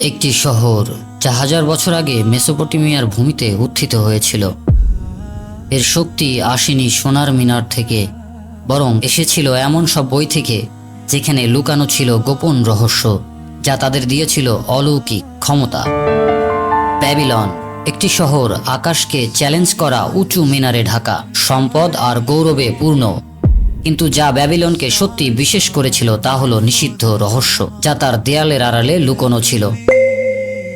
একটি শহর যা হাজার বছর আগে মেসোপটেমিয়ার ভূমিতে উত্থিত হয়েছিল। এর শক্তি আসেনি সোনার মিনার থেকে বরং এসেছিল এমন সব বই থেকে যেখানে লুকানো ছিল গোপন রহস্য, যা তাদের দিয়েছিল অলৌকিক ক্ষমতা। ব্যাবিলন, একটি শহর আকাশকে চ্যালেঞ্জ করা উঁচু মিনারে ঢাকা, সম্পদ আর গৌরবে পূর্ণ। কিন্তু যা ব্যাবিলনকে সত্যি বিশেষ করেছিল তা হলো নিষিদ্ধ রহস্য, যা তার দেয়ালের আড়ালে লুকোনো ছিল।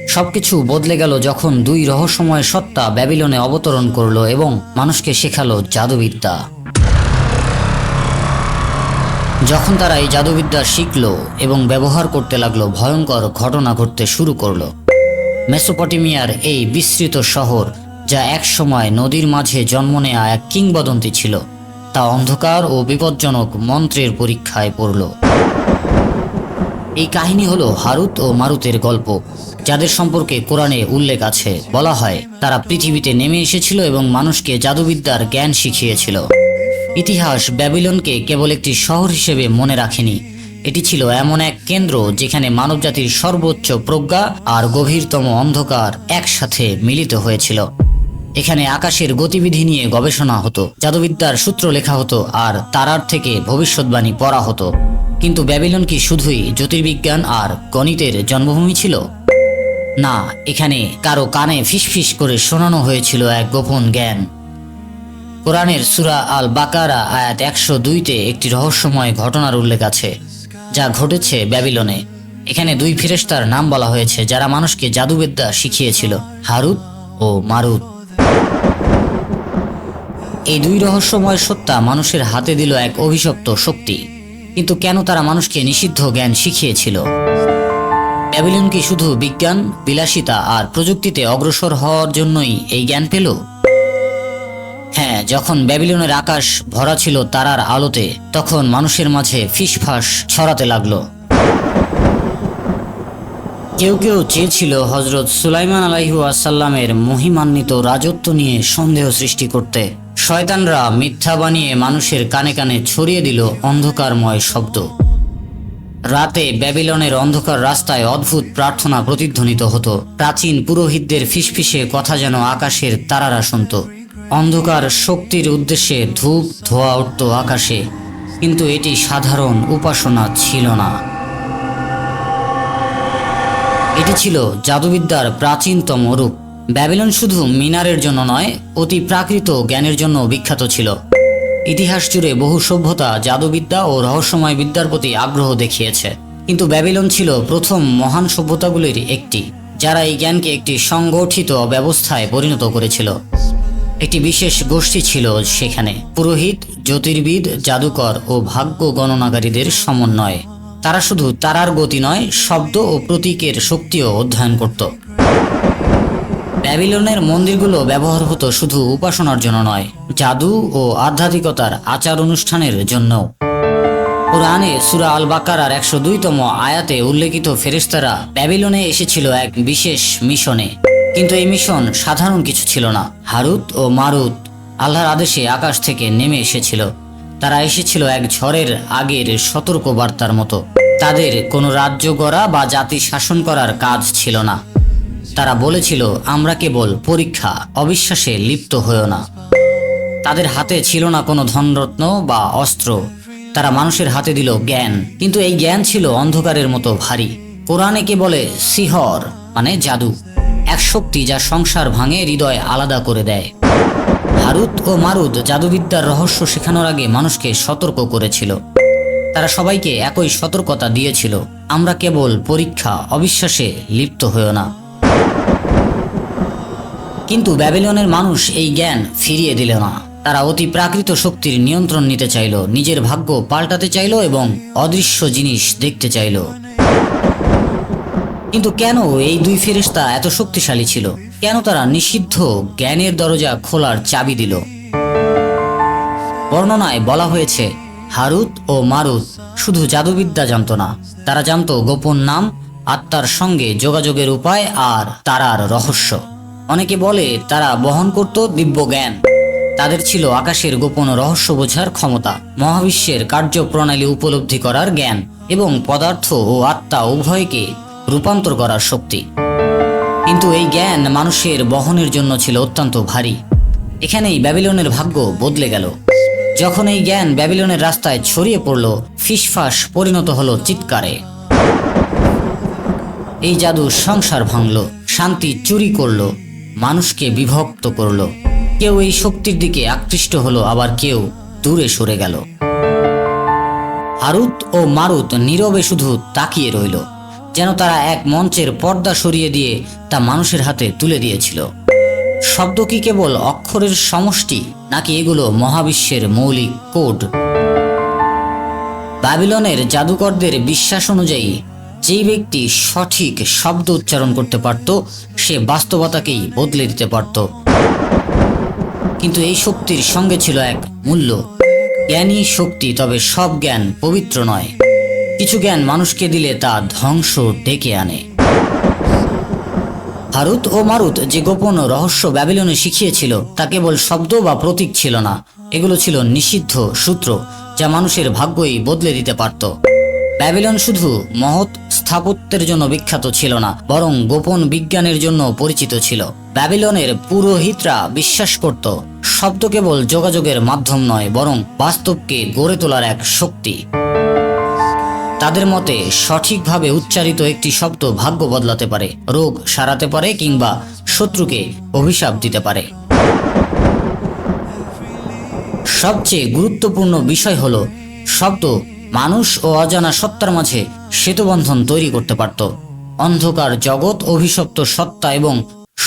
সবকিছু বদলে গেল যখন দুই রহস্যময় সত্তা ব্যাবিলনে অবতরণ করল এবং মানুষকে শেখালো জাদুবিদ্যা। যখন তারা এই জাদুবিদ্যা শিখল এবং ব্যবহার করতে লাগল, ভয়ঙ্কর ঘটনা ঘটতে শুরু করল। মেসোপটেমিয়ার এই বিস্তৃত শহর, যা একসময় নদীর মাঝে জন্ম নেয়া এক কিংবদন্তি ছিল তা অন্ধকার ও বিপজ্জনক মন্ত্রের পরীক্ষায় পড়ল। এই কাহিনী হলো হারুত ও মারুতের গল্প, যাদের সম্পর্কে কোরআনে উল্লেখ আছে। বলা হয়, তারা পৃথিবীতে নেমে এসেছিল এবং মানুষকে জাদুবিদ্যার জ্ঞান শিখিয়েছিল। ইতিহাস ব্যাবিলনকে কেবল একটি শহর হিসেবে মনে রাখেনি। এটি ছিল এমন এক কেন্দ্র যেখানে মানবজাতির সর্বোচ্চ প্রজ্ঞা আর গভীরতম অন্ধকার একসাথে মিলিত হয়েছিল। এখানে আকাশের গতিবিধি নিয়ে গবেষণা হতো, জাদুবিদ্যার সূত্র লেখা হতো, আর তারার থেকে ভবিষ্যৎবাণী পড়া হতো। কিন্তু ব্যাবিলন কি শুধুই জ্যোতির্বিজ্ঞান আর গণিতের জন্মভূমি ছিল? না, এখানে কারও কানে ফিসফিস করে শোনানো হয়েছিল এক গোপন জ্ঞান। কোরআনের সুরা আল বাকারা আয়াত একশো দুইতে একটি রহস্যময় ঘটনার উল্লেখ আছে, যা ঘটেছে ব্যাবিলনে। এখানে দুই ফেরেশতার নাম বলা হয়েছে যারা মানুষকে জাদুবিদ্যা শিখিয়েছিল, হারুত ও মারুত। এই দুই রহস্যময় সত্তা মানুষের হাতে দিল এক অভিশপ্ত শক্তি। কিন্তু কেন তারা মানুষকে নিষিদ্ধ জ্ঞান শিখিয়েছিল? ব্যাবিলন কি শুধু বিজ্ঞান, বিলাসিতা আর প্রযুক্তিতে অগ্রসর হওয়ার জন্যই এই জ্ঞান পেল? হ্যাঁ যখন ব্যাবিলনের আকাশ ভরা ছিল তারার আলোতে, তখন মানুষের মাঝে ফিসফাস ছড়াতে লাগল। কেউ কেউ চেয়েছিল হজরত সুলাইমান আলাইহু আসাল্লামের মহিমান্বিত রাজত্ব নিয়ে সন্দেহ সৃষ্টি করতে। শয়তানরা মিথ্যা বানিয়ে মানুষের কানে কানে ছড়িয়ে দিল অন্ধকারময় শব্দ। রাতে ব্যাবিলনের অন্ধকার রাস্তায় অদ্ভুত প্রার্থনা প্রতিধ্বনিত হতো। প্রাচীন পুরোহিতদের ফিসফিসে কথা যেন আকাশের তারারা শুনত। অন্ধকার শক্তির উদ্দেশ্যে ধূপ ধোয়া উঠত আকাশে, কিন্তু এটি সাধারণ উপাসনা ছিল না। এটি ছিল জাদুবিদ্যার প্রাচীনতম রূপ। ব্যাবিলন শুধু মিনারের জন্য নয়, অতি প্রাকৃত জ্ঞানের জন্য বিখ্যাত ছিল। ইতিহাস জুড়ে বহু সভ্যতা জাদুবিদ্যা ও রহস্যময় বিদ্যার প্রতি আগ্রহ দেখিয়েছে। কিন্তু ব্যাবিলন ছিল প্রথম মহান সভ্যতাগুলির একটি, যারা এই জ্ঞানকে একটি সংগঠিত ব্যবস্থায় পরিণত করেছিল। একটি বিশেষ গোষ্ঠী ছিল সেখানে। পুরোহিত, জ্যোতির্বিদ, জাদুকর ও ভাগ্য গণনাকারীদের সমন্বয়। তারা শুধু তারার গতি নয়, শব্দ ও প্রতীকের শক্তিও অধ্যয়ন করত। ব্যাবিলনের মন্দিরগুলো ব্যবহার হতো শুধু উপাসনার জন্য নয়, জাদু ও আধ্যাত্মিকতার আচার অনুষ্ঠানের জন্য কোরআনে সুরা আল বাকারার একশো দুইতম আয়াতে উল্লেখিত ফেরেশতারা ব্যাবিলনে এসেছিল এক বিশেষ মিশনে। কিন্তু এই মিশন সাধারণ কিছু ছিল না। হারুত ও মারুত আল্লাহর আদেশে আকাশ থেকে নেমে এসেছিল। তারা এসেছিল এক ঝড়ের আগের সতর্ক বার্তার মতো। তাদের কোনো রাজ্য গড়া বা জাতি শাসন করার কাজ ছিল না। তারা বলেছিল, আমরা কেবল পরীক্ষা, অবিশ্বাসে লিপ্ত হয়েও না। তাদের হাতে ছিল না কোনো ধনরত্ন বা অস্ত্র। তারা মানুষের হাতে দিল জ্ঞান, কিন্তু এই জ্ঞান ছিল অন্ধকারের মতো ভারী। কোরআনে কে বলে, সিহর মানে জাদু। এক শক্তি যা সংসার ভাঙে হৃদয় আলাদা করে দেয়। হারুত ও মারুদ জাদুবিদ্যার রহস্য শেখানোর আগে মানুষকে সতর্ক করেছিল। তারা সবাইকে একই সতর্কতা দিয়েছিল। আমরা কেবল পরীক্ষা অবিশ্বাসে লিপ্ত হয়েও না। কিন্তু ব্যাবিলনের মানুষ এই জ্ঞান ফিরিয়ে দিল না। তারা অতি প্রাকৃত শক্তির নিয়ন্ত্রণ নিতে চাইল, নিজের ভাগ্য পাল্টাতে চাইল এবং অদৃশ্য জিনিস দেখতে চাইল। কিন্তু কেন এই দুই ফেরেশতা এত শক্তিশালী ছিল? কেন তারা নিষিদ্ধ জ্ঞানের দরজা খোলার চাবি দিল? বর্ণনায় বলা হয়েছে, হারুত ও মারুত শুধু জাদুবিদ্যা জানত না, তারা জানত গোপন নাম, আত্মার সঙ্গে যোগাযোগের উপায় আর তারার রহস্য। অনেকে বলে তারা বহন করত দিব্য জ্ঞান। তাদের ছিল আকাশের গোপন রহস্য বোঝার ক্ষমতা, মহাবিশ্বের কার্যপ্রণালী উপলব্ধি করার জ্ঞান এবং পদার্থ ও আত্মা উভয়কে রূপান্তর করার শক্তি। কিন্তু এই জ্ঞান মানুষের বহনের জন্য ছিল অত্যন্ত ভারী। এখানেই ব্যাবিলনের ভাগ্য বদলে গেল। যখন এই জ্ঞান ব্যাবিলনের রাস্তায় ছড়িয়ে পড়ল, ফিসফাস পরিণত হলো চিৎকারে। এই জাদু সংসার ভাঙল, শান্তি চুরি করল, মানুষকে বিভক্ত করল। কেউ এই শক্তির দিকে আকৃষ্ট হলো, আবার কেউ দূরে সরে গেল। হারুত ও মারুত নীরবে শুধু তাকিয়ে রইল। যেন তারা এক মঞ্চের পর্দা সরিয়ে দিয়ে তা মানুষের হাতে তুলে দিয়েছিল। শব্দ কি কেবল অক্ষরের সমষ্টি, নাকি এগুলো মহাবিশ্বের মৌলিক কোড? বাবিলনের জাদুকরদের বিশ্বাস অনুযায়ী, যেই ব্যক্তি সঠিক শব্দ উচ্চারণ করতে পারত, সে বাস্তবতাকেই বদলে দিতে পারত। কিন্তু এই শক্তির সঙ্গে ছিল এক মূল্য, জ্ঞানী শক্তি তবে সব জ্ঞান পবিত্র নয়। কিছু জ্ঞান মানুষকে দিলে তা ধ্বংস ডেকে আনে। হারুত ও মারুত যে গোপন রহস্য ব্যাবিলনে শিখিয়েছিল, তা কেবল শব্দ বা প্রতীক ছিল না। এগুলো ছিল নিষিদ্ধ সূত্র, যা মানুষের ভাগ্যই বদলে দিতে পারত। ব্যাবিলন শুধু মহৎ স্থাপত্যের জন্য বিখ্যাত ছিল না, বরং গোপন বিজ্ঞানের জন্য পরিচিত ছিল। ব্যাবিলনের পুরোহিতরা বিশ্বাস করত, শব্দ কেবল যোগাযোগের মাধ্যম নয়, বরং বাস্তবকে গড়ে তোলার এক শক্তি। তাদের মতে সঠিকভাবে উচ্চারিত একটি শব্দ ভাগ্য বদলাতে পারে, রোগ সারাতে পারে কিংবা শত্রুকে অভিশাপ দিতে পারে। সবচেয়ে গুরুত্বপূর্ণ বিষয় হল শব্দ মানুষ ও অজানা সত্তার মাঝে সেতুবন্ধন তৈরি করতে পারত। অন্ধকার জগৎ অভিশপ্ত সত্তা এবং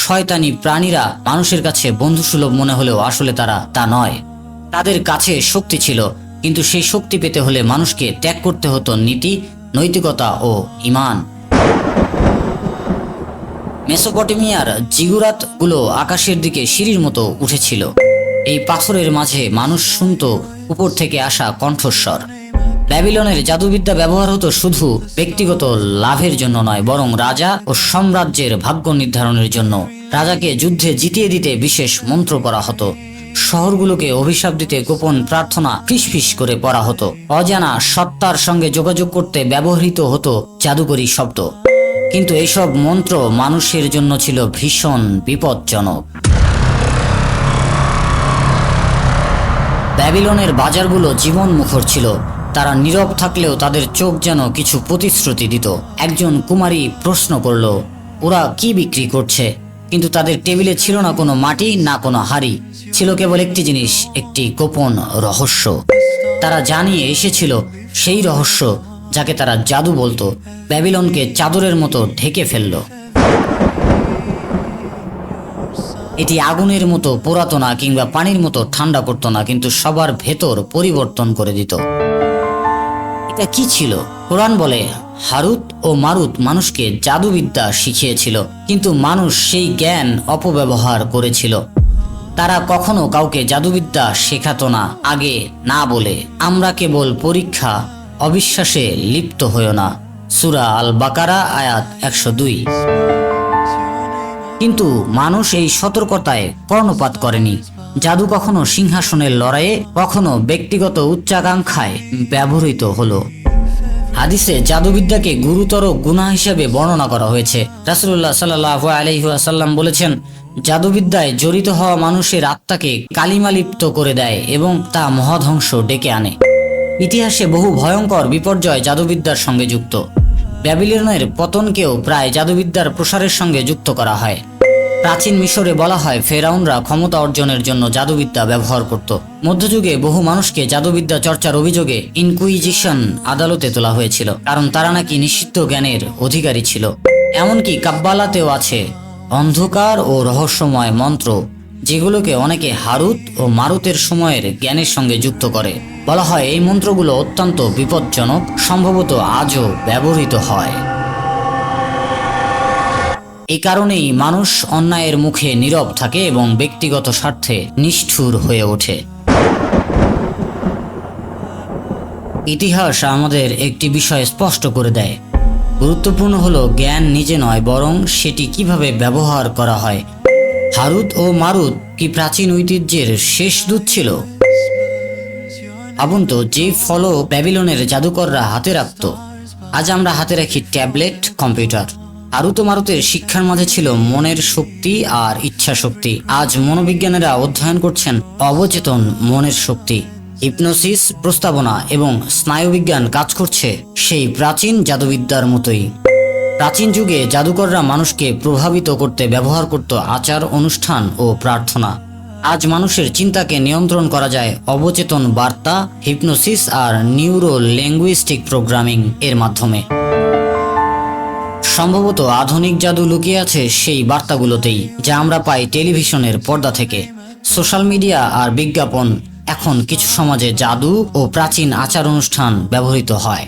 শয়তানি প্রাণীরা মানুষের কাছে বন্ধুসুলভ মনে হলেও আসলে তারা তা নয়। তাদের কাছে শক্তি ছিল কিন্তু সেই শক্তি পেতে হলে মানুষকে ত্যাগ করতে হতো নীতি, নৈতিকতা ও ইমান। মেসোপটেমিয়ার জিগুরাতগুলো আকাশের দিকে সিঁড়ির মতো উঠেছিল। এই পাথরের মাঝে মানুষ শুনত উপর থেকে আসা কণ্ঠস্বর। ব্যাবিলনের জাদুবিদ্যা ব্যবহার হতো শুধু ব্যক্তিগত লাভের জন্য নয়, বরং রাজা ও সাম্রাজ্যের ভাগ্য নির্ধারণের জন্য। রাজাকে যুদ্ধে জিতিয়ে দিতে বিশেষ মন্ত্র করা হতো। শহরগুলোকে অভিশাপ দিতে গোপন প্রার্থনা ফিসফিস করে পড়া হতো। অজানা সত্তার সঙ্গে যোগাযোগ করতে ব্যবহৃত হতো জাদুকরী শব্দ। কিন্তু এসব মন্ত্র মানুষের জন্য ছিল ভীষণ বিপজ্জনক। ব্যাবিলনের বাজারগুলো জীবন মুখর ছিল। তারা নীরব থাকলেও তাদের চোখ যেন কিছু প্রতিশ্রুতি দিত। একজন কুমারী প্রশ্ন করল, ওরা কি বিক্রি করছে? কিন্তু তাদের টেবিলে ছিল না কোনো মাটি, না কোনো হাড়ি। ছিল কেবল একটি জিনিস, একটি গোপন রহস্য। তারা জানিয়ে এসেছিল সেই রহস্য, যাকে তারা জাদু বলতো, ব্যাবিলনকে চাদরের মতো ঢেকে ফেলল। এটি আগুনের মতো পোড়াতো না কিংবা পানির মতো ঠান্ডা করতো না, কিন্তু সবার ভেতর পরিবর্তন করে দিত। এটা কি ছিল? কোরআন বলে হারুত ও মারুত মানুষকে জাদুবিদ্যা শিখিয়েছিল, কিন্তু মানুষ সেই জ্ঞান অপব্যবহার করেছিল। তারা কখনো কাউকে জাদুবিদ্যা শেখাতো না, আগে না বলে। আমরা কেবল পরীক্ষা, অবিশ্বাসে লিপ্ত হইও না। সুরা আল বাকারা আয়াত একশো দুই। কিন্তু মানুষ এই সতর্কতায় কর্ণপাত করেনি। জাদু কখনো সিংহাসনের লড়াইয়ে, কখনো ব্যক্তিগত উচ্চাকাঙ্ক্ষায় ব্যবহৃত হলো। হাদিসে জাদুবিদ্যাকে গুরুতর গুণা হিসেবে বর্ণনা করা হয়েছে। রাসুল্লাহ সাল্লাহ আলহিহাসাল্লাম বলেছেন, জাদুবিদ্যায় জড়িত হওয়া মানুষের আত্মাকে কালিমালিপ্ত করে দেয় এবং তা মহাধ্বংস ডেকে আনে। ইতিহাসে বহু ভয়ঙ্কর বিপর্যয় জাদুবিদ্যার সঙ্গে যুক্ত। ব্যাবিলনের পতনকেও প্রায় জাদুবিদ্যার প্রসারের সঙ্গে যুক্ত করা হয়। প্রাচীন মিশরে বলা হয় ফেরাউনরা ক্ষমতা অর্জনের জন্য জাদুবিদ্যা ব্যবহার করত। মধ্যযুগে বহু মানুষকে জাদুবিদ্যা চর্চার অভিযোগে ইনকুইজিশন আদালতে তোলা হয়েছিল, কারণ তারা নাকি নিষিদ্ধ জ্ঞানের অধিকারী ছিল। এমনকি কাব্বালাতেও আছে অন্ধকার ও রহস্যময় মন্ত্র, যেগুলোকে অনেকে হারুত ও মারুতের সময়ের জ্ঞানের সঙ্গে যুক্ত করে। বলা হয় এই মন্ত্রগুলো অত্যন্ত বিপজ্জনক, সম্ভবত আজও ব্যবহৃত হয়। এই কারণেই মানুষ অন্যায়ের মুখে নীরব থাকে এবং ব্যক্তিগত স্বার্থে নিষ্ঠুর হয়ে ওঠে। ইতিহাস আমাদের একটি বিষয় স্পষ্ট করে দেয়। গুরুত্বপূর্ণ হলো জ্ঞান নিজে নয়, বরং সেটি কীভাবে ব্যবহার করা হয়। হারুত ও মারুত কি প্রাচীন ঐতিহ্যের শেষ দূত ছিল? ভাবুন তো, যে ফলো ব্যাবিলনের জাদুকররা হাতে রাখত। আজ আমরা হাতে রাখি ট্যাবলেট, কম্পিউটার। আরুত মারুতের শিক্ষার মাঝে ছিল মনের শক্তি আর ইচ্ছা শক্তি আজ মনোবিজ্ঞানীরা অধ্যয়ন করছেন অবচেতন মনের শক্তি। হিপনোসিস, প্রস্তাবনা এবং স্নায়ুবিজ্ঞান কাজ করছে সেই প্রাচীন জাদুবিদ্যার মতোই। প্রাচীন যুগে জাদুকররা মানুষকে প্রভাবিত করতে ব্যবহার করত আচার, অনুষ্ঠান ও প্রার্থনা। আজ মানুষের চিন্তাকে নিয়ন্ত্রণ করা যায় অবচেতন বার্তা, হিপনোসিস আর নিউরো ল্যাঙ্গুইস্টিক প্রোগ্রামিং এর মাধ্যমে। সম্ভবত আধুনিক জাদু লুকিয়ে আছে সেই বার্তাগুলোতেই, যা আমরা পাই টেলিভিশনের পর্দা থেকে। সোশ্যাল মিডিয়া আর বিজ্ঞাপন এখন কিছু সমাজে জাদু ও প্রাচীন আচার অনুষ্ঠান ব্যবহৃত হয়।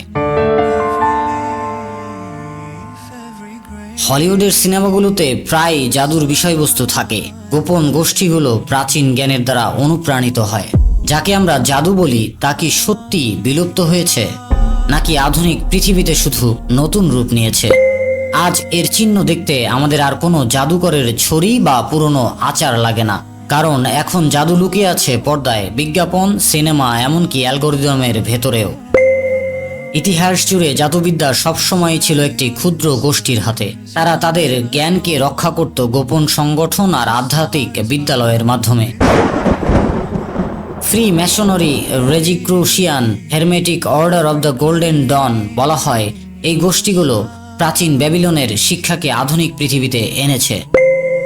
হলিউডের সিনেমাগুলোতে প্রায় জাদুর বিষয়বস্তু থাকে। গোপন গোষ্ঠীগুলো প্রাচীন জ্ঞানের দ্বারা অনুপ্রাণিত হয়। যাকে আমরা জাদু বলি, তা কি সত্যি বিলুপ্ত হয়েছে? নাকি আধুনিক পৃথিবীতে শুধু নতুন রূপ নিয়েছে? আজ এর চিহ্ন দেখতে আমাদের আর কোনো জাদুকরের ছড়ি বা পুরনো আচার লাগে না। কারণ এখন জাদু লুকিয়ে আছে পর্দায়, বিজ্ঞাপন, সিনেমা, এমনকি অ্যালগোরিদমের ভেতরেও। ইতিহাস জুড়ে জাদুবিদ্যা সবসময় ছিল একটি ক্ষুদ্র গোষ্ঠীর হাতে। তারা তাদের জ্ঞানকে রক্ষা করত গোপন সংগঠন আর আধ্যাত্মিক বিদ্যালয়ের মাধ্যমে। Freemasonry Rosicrucian hermetic order of the golden dawn বলা হয়। এই গোষ্ঠীগুলো প্রাচীন ব্যাবিলনের শিক্ষাকে আধুনিক পৃথিবীতে এনেছে।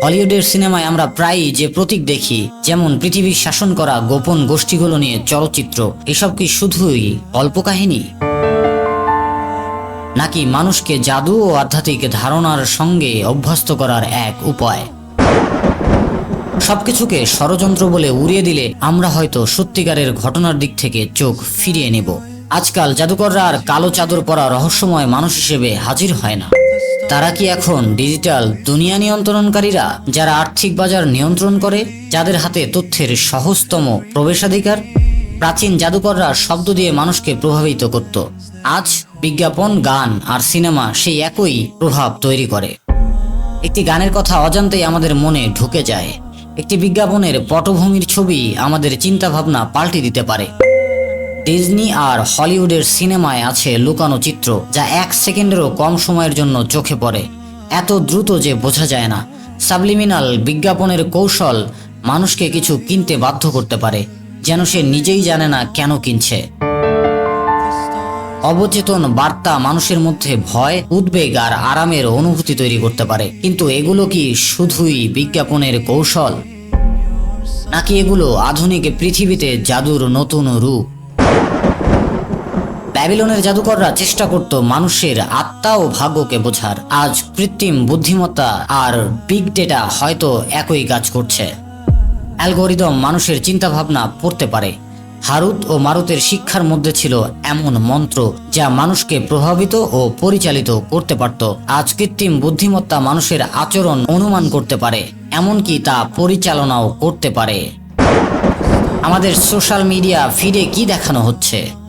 হলিউডের সিনেমায় আমরা প্রায়ই যে প্রতীক দেখি, যেমন পৃথিবীর শাসন করা গোপন গোষ্ঠীগুলো নিয়ে চলচ্চিত্র, এসব কি শুধুই অল্প কাহিনী নাকি মানুষকে জাদু ও আধ্যাত্মিক ধারণার সঙ্গে অভ্যস্ত করার এক উপায়? সবকিছুকে ষড়যন্ত্র বলে উড়িয়ে দিলে আমরা হয়তো সত্যিকারের ঘটনার দিক থেকে চোখ ফিরিয়ে নেব। আজকাল জাদুকররা আর কালো চাদর পরা রহস্যময় মানুষ হিসেবে হাজির হয় না। তারা কি এখন ডিজিটাল দুনিয়া নিয়ন্ত্রণকারীরা, যারা আর্থিক বাজার নিয়ন্ত্রণ করে, যাদের হাতে তথ্যের সহজতম প্রবেশাধিকার? প্রাচীন জাদুকররা শব্দ দিয়ে মানুষকে প্রভাবিত করত। আজ বিজ্ঞাপন, গান আর সিনেমা সেই একই প্রভাব তৈরি করে। একটি গানের কথা অজান্তেই আমাদের মনে ঢুকে যায়। একটি বিজ্ঞাপনের পটভূমির ছবি আমাদের চিন্তাভাবনা পাল্টে দিতে পারে। ডিজনি আর হলিউডের সিনেমায় আছে লুকানো চিত্র যা এক সেকেন্ডেরও কম সময়ের জন্য চোখে পড়ে। এত দ্রুত যে বোঝা যায় না, সাবলিমিনাল বিজ্ঞাপনের কৌশল মানুষকে কিছু কিনতে বাধ্য করতে পারে, যেন সে নিজেই জানে না কেন কিনছে। অবচেতন বার্তা মানুষের মধ্যে ভয়, উদ্বেগ আর আরামের অনুভূতি তৈরি করতে পারে। কিন্তু এগুলো কি শুধুই বিজ্ঞাপনের কৌশল? নাকি এগুলো আধুনিক পৃথিবীতে জাদুর নতুন রূপ? ব্যাবিলনের জাদুকররা চেষ্টা করত মানুষের আত্মা ও ভাগ্যকে বোঝার। আজ কৃত্রিম বুদ্ধিমত্তা আর বিগ ডেটা হয়তো একই কাজ করছে। অ্যালগোরিদম মানুষের চিন্তাভাবনা পড়তে পারে। হারুত ও মারুতের শিক্ষার মধ্যে ছিল এমন মন্ত্র যা মানুষকে প্রভাবিত ও পরিচালিত করতে পারত। আজ কৃত্রিম বুদ্ধিমত্তা মানুষের আচরণ অনুমান করতে পারে, এমনকি তা পরিচালনাও করতে পারে। আমাদের সোশ্যাল মিডিয়া ফিডে কি দেখানো হচ্ছে?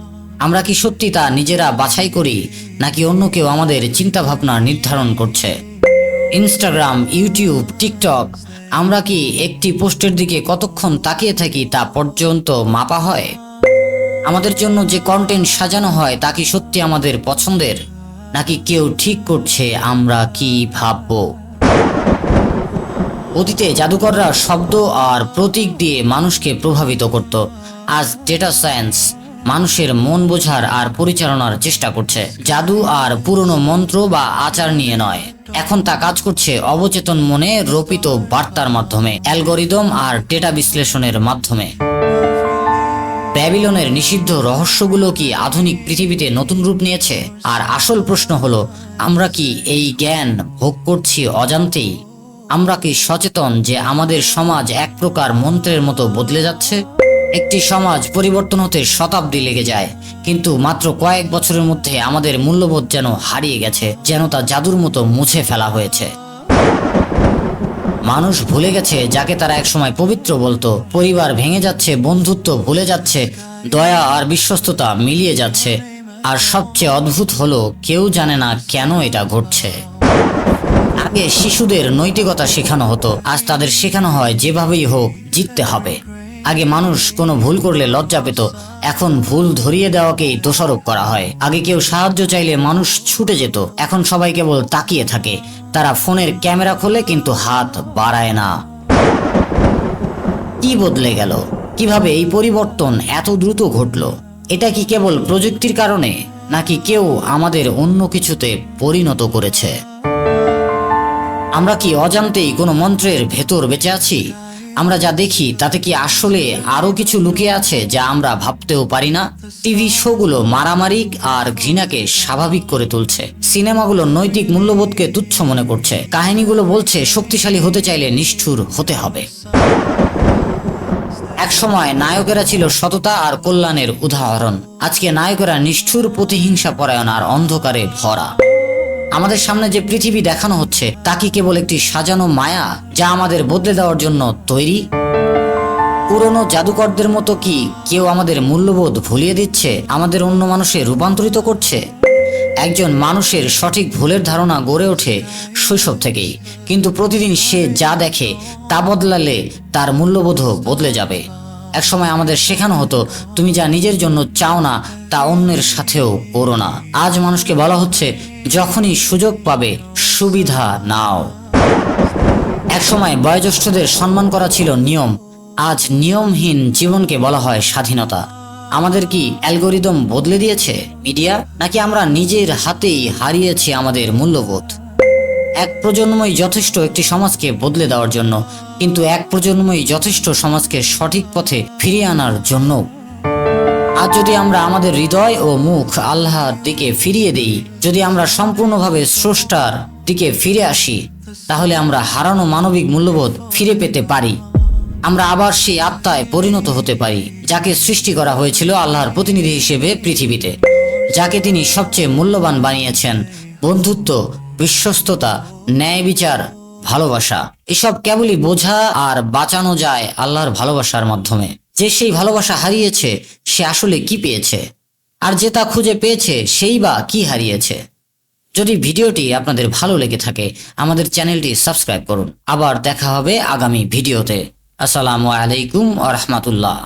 আমরা কি সত্যি তা নিজেরা বাছাই করি, নাকি অন্য কেউ আমাদের চিন্তাভাবনা নির্ধারণ করছে? ইনস্টাগ্রাম, ইউটিউব, টিকটক, আমরা কি একটি পোস্টের দিকে কতক্ষণ তাকিয়ে থাকি তা পর্যন্ত মাপা হয়? আমাদের জন্য যে কন্টেন্ট সাজানো হয়, তা কি সত্যি আমাদের পছন্দের? নাকি কেউ ঠিক করছে আমরা কি ভাববো? অতীতে জাদুকররা শব্দ আর প্রতীক দিয়ে মানুষকে প্রভাবিত করত। আজ ডেটা সায়েন্স মানুষের মন বোঝার আর পরিচালনার চেষ্টা করছে। জাদু আর পুরনো মন্ত্র বা আচার নিয়ে নয়। এখন তা কাজ করছে অবচেতন মনে রোপিত বার্তার মাধ্যমে, অ্যালগোরিদম আর ডেটা বিশ্লেষণের মাধ্যমে। ব্যাবিলনের নিষিদ্ধ রহস্যগুলো কি আধুনিক পৃথিবীতে নতুন রূপ নিয়েছে? আর আসল প্রশ্ন হলো, আমরা কি এই জ্ঞান ভোগ করছি অজান্তেই? আমরা কি সচেতন যে আমাদের সমাজ এক প্রকার মন্ত্রের মতো বদলে যাচ্ছে? একটি সমাজ পরিবর্তন হতে শতাব্দী লেগে যায়। কিন্তু মাত্র কয়েক বছরের মধ্যে আমাদের মূল্যবোধ যেন হারিয়ে গেছে, যেন তা জাদুর মতো মুছে ফেলা হয়েছে। মানুষ ভুলে গেছে, যাকে তারা একসময় পবিত্র বলতো। পরিবার ভেঙে যাচ্ছে, বন্ধুত্ব ভুলে যাচ্ছে, দয়া আর বিশ্বস্ততা মিলিয়ে যাচ্ছে। আর সবচেয়ে অদ্ভুত হলো, কেউ জানে না কেন এটা ঘটছে। আগে শিশুদের নৈতিকতা শেখানো হতো, আজ তাদের শেখানো হয়, যেভাবেই হোক, জিততে হবে। আগে মানুষ কোনো ভুল করলে লজ্জা পেত। এখন ভুল ধরিয়ে দেওয়াকেই দোষারোপ করা হয়। আগে কেউ সাহায্য চাইলে মানুষ ছুটে যেত। এখন সবাই কেবল তাকিয়ে থাকে। তারা ফোনের ক্যামেরা খোলে কিন্তু হাত বাড়ায় না। কি বদলে গেল? কীভাবে এই পরিবর্তন এত দ্রুত ঘটলো? এটা কি কেবল প্রযুক্তির কারণে? নাকি কেউ আমাদের অন্য কিছুতে পরিণত করেছে? আমরা কি অজান্তেই কোনো মন্ত্রের ভেতর বেঁচে আছি? আমরা যা দেখি, তাতে কি আসলে আরও কিছু লুকিয়ে আছে যা আমরা ভাবতেও পারি না? টিভি শোগুলো মারামারি আর ঘৃণাকে স্বাভাবিক করে তুলছে। সিনেমাগুলো নৈতিক মূল্যবোধকে তুচ্ছ মনে করছে। কাহিনীগুলো বলছে, শক্তিশালী হতে চাইলে নিষ্ঠুর হতে হবে। এক সময় নায়কেরা ছিল সততা আর কল্যাণের উদাহরণ। আজকে নায়কেরা নিষ্ঠুর প্রতিহিংসা পরায়ণ আর অন্ধকারে ভরা। আমাদের সামনে যে পৃথিবী দেখানো হচ্ছে, তা কি কেবল একটি সাজানো মায়া যা আমাদের বদলে দেওয়ার জন্য তৈরি? পুরনো জাদুকরদের মতো কি কেউ আমাদের মূল্যবোধ ভুলিয়ে দিচ্ছে, আমাদের অন্য মানুষে রূপান্তরিত করছে? একজন মানুষের সঠিক ভুলের ধারণা গড়ে ওঠে শৈশব থেকেই, কিন্তু প্রতিদিন সে যা দেখে তা বদলালে তার মূল্যবোধও বদলে যাবে। একসময় আমাদের শেখানো হতো, তুমি যা নিজের জন্য চাও না, তা অন্যের সাথেও করো না। আজ মানুষকে বলা হচ্ছে, যখনই সুযোগ পাবে, সুবিধা নাও। একসময় বয়োজ্যেষ্ঠদের সম্মান করা ছিল নিয়ম। আজ নিয়মহীন জীবনকে বলা হয় স্বাধীনতা। আমাদের কি অ্যালগোরিদম বদলে দিয়েছে মিডিয়া, নাকি আমরা নিজের হাতেই হারিয়েছি আমাদের মূল্যবোধ? এক প্রজন্মই যথেষ্ট একটি সমাজকে বদলে দেওয়ার জন্য কিন্তু এক প্রজন্মই যথেষ্ট সমাজকে সঠিক পথে ফিরিয়ে আনার জন্য। আজ যদি আমরা আমাদের হৃদয় ও মুখ আল্লাহর দিকে ফিরিয়ে দেই, যদি আমরা সম্পূর্ণভাবে স্রষ্টার দিকে ফিরে আসি, তাহলে আমরা হারানো মানবিক মূল্যবোধ ফিরে পেতে পারি। আমরা আবার সেই আত্মায় পরিণত হতে পারি, যাকে সৃষ্টি করা হয়েছিল আল্লাহর প্রতিনিধি হিসেবে পৃথিবীতে, যাকে তিনি সবচেয়ে মূল্যবান বানিয়েছেন। বন্ধুত্ব, বিশ্বস্ততা, ন্যায় বিচার ভালোবাসা। এসব কেবলই বোঝা আর বাঁচানো যায় আল্লাহর ভালোবাসার মাধ্যমে। যে সেই ভালোবাসা হারিয়েছে, সে আসলে কি পেয়েছে? আর যে তা খুঁজে পেয়েছে, সেই বা কি হারিয়েছে? যদি ভিডিওটি আপনাদের ভালো লেগে থাকে, আমাদের চ্যানেলটি সাবস্ক্রাইব করুন। আবার দেখা হবে আগামী ভিডিওতে। আসসালামু আলাইকুম আ রহমতুল্লাহ।